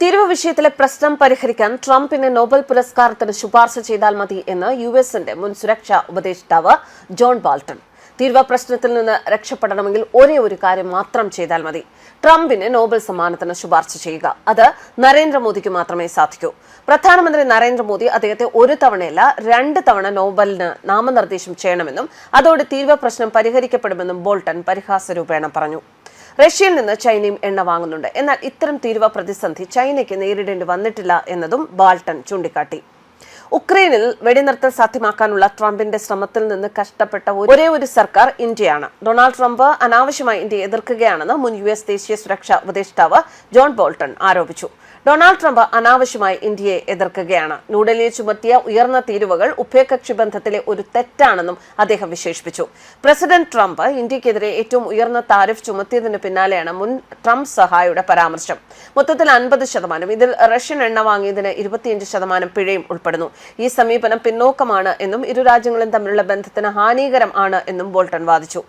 തീരുവ വിഷയത്തിലെ പ്രശ്നം പരിഹരിക്കാൻ ട്രംപിന് നോബൽ പുരസ്കാരത്തിന് ശുപാർശ ചെയ്താൽ മതി എന്ന് യു എസിന്റെ മുൻ സുരക്ഷാ ഉപദേഷ്ടാവ് ജോൺ ബാൾട്ടൺ തീരുവ പ്രശ്നത്തിൽ നിന്ന് രക്ഷപ്പെടണമെങ്കിൽ ഒരേ ഒരു കാര്യം മാത്രം ചെയ്താൽ മതി. ട്രംപിന് നോബൽ സമ്മാനത്തിന് ശുപാർശ ചെയ്യുക. അത് നരേന്ദ്രമോദിക്ക് മാത്രമേ സാധിക്കൂ. പ്രധാനമന്ത്രി നരേന്ദ്രമോദി അദ്ദേഹത്തെ ഒരു തവണയല്ല രണ്ട് തവണ നോബലിന് നാമനിർദ്ദേശം ചെയ്യണമെന്നും അതോടെ തീരുവ പ്രശ്നം പരിഹരിക്കപ്പെടുമെന്നും ബോൾട്ടൺ പരിഹാസരൂപേണ പറഞ്ഞു. റഷ്യയിൽ നിന്ന് ചൈനയും എണ്ണ വാങ്ങുന്നുണ്ട്. എന്നാൽ ഇത്തരം തീരുവ പ്രതിസന്ധി ചൈനയ്ക്ക് നേരിടേണ്ടി വന്നിട്ടില്ല എന്നതും ബാൾട്ടൺ ചൂണ്ടിക്കാട്ടി. ഉക്രൈനിൽ വെടിനിർത്തൽ സാധ്യമാക്കാനുള്ള ട്രംപിന്റെ ശ്രമത്തിൽ നിന്ന് കഷ്ടപ്പെട്ട ഒരേ ഒരു സർക്കാർ ഇന്ത്യയാണ്. ഡൊണാൾഡ് ട്രംപ് അനാവശ്യമായി ഇന്ത്യയെ എതിർക്കുകയാണെന്ന് മുൻ യു എസ് ദേശീയ സുരക്ഷാ ഉപദേഷ്ടാവ് ജോൺ ബോൾട്ടൺ ആരോപിച്ചു. ഡൊണാൾഡ് ട്രംപ് അനാവശ്യമായി ഇന്ത്യയെ എതിർക്കുകയാണ്. ന്യൂഡൽഹിയിൽ ചുമത്തിയ ഉയർന്ന തീരുവകൾ ഉഭയകക്ഷി ബന്ധത്തിലെ ഒരു തെറ്റാണെന്നും അദ്ദേഹം വിശേഷിപ്പിച്ചു. പ്രസിഡന്റ് ട്രംപ് ഇന്ത്യക്കെതിരെ ഏറ്റവും ഉയർന്ന താരിഫ് ചുമത്തിയതിന് പിന്നാലെയാണ് മുൻ ട്രംപ് സഹായിയുടെ പരാമർശം. മൊത്തത്തിൽ അൻപത് ശതമാനം ഇതിൽ റഷ്യൻ എണ്ണ വാങ്ങിയതിന് ഇരുപത്തിയഞ്ച് ശതമാനം പിഴയും ഉൾപ്പെടുന്നു. ഈ സമീപനം പിന്നോക്കമാണ് എന്നും ഇരു രാജ്യങ്ങളും തമ്മിലുള്ള ബന്ധത്തിന് ഹാനികരം ആണ് എന്നും ബോൾട്ടൺ വാദിച്ചു.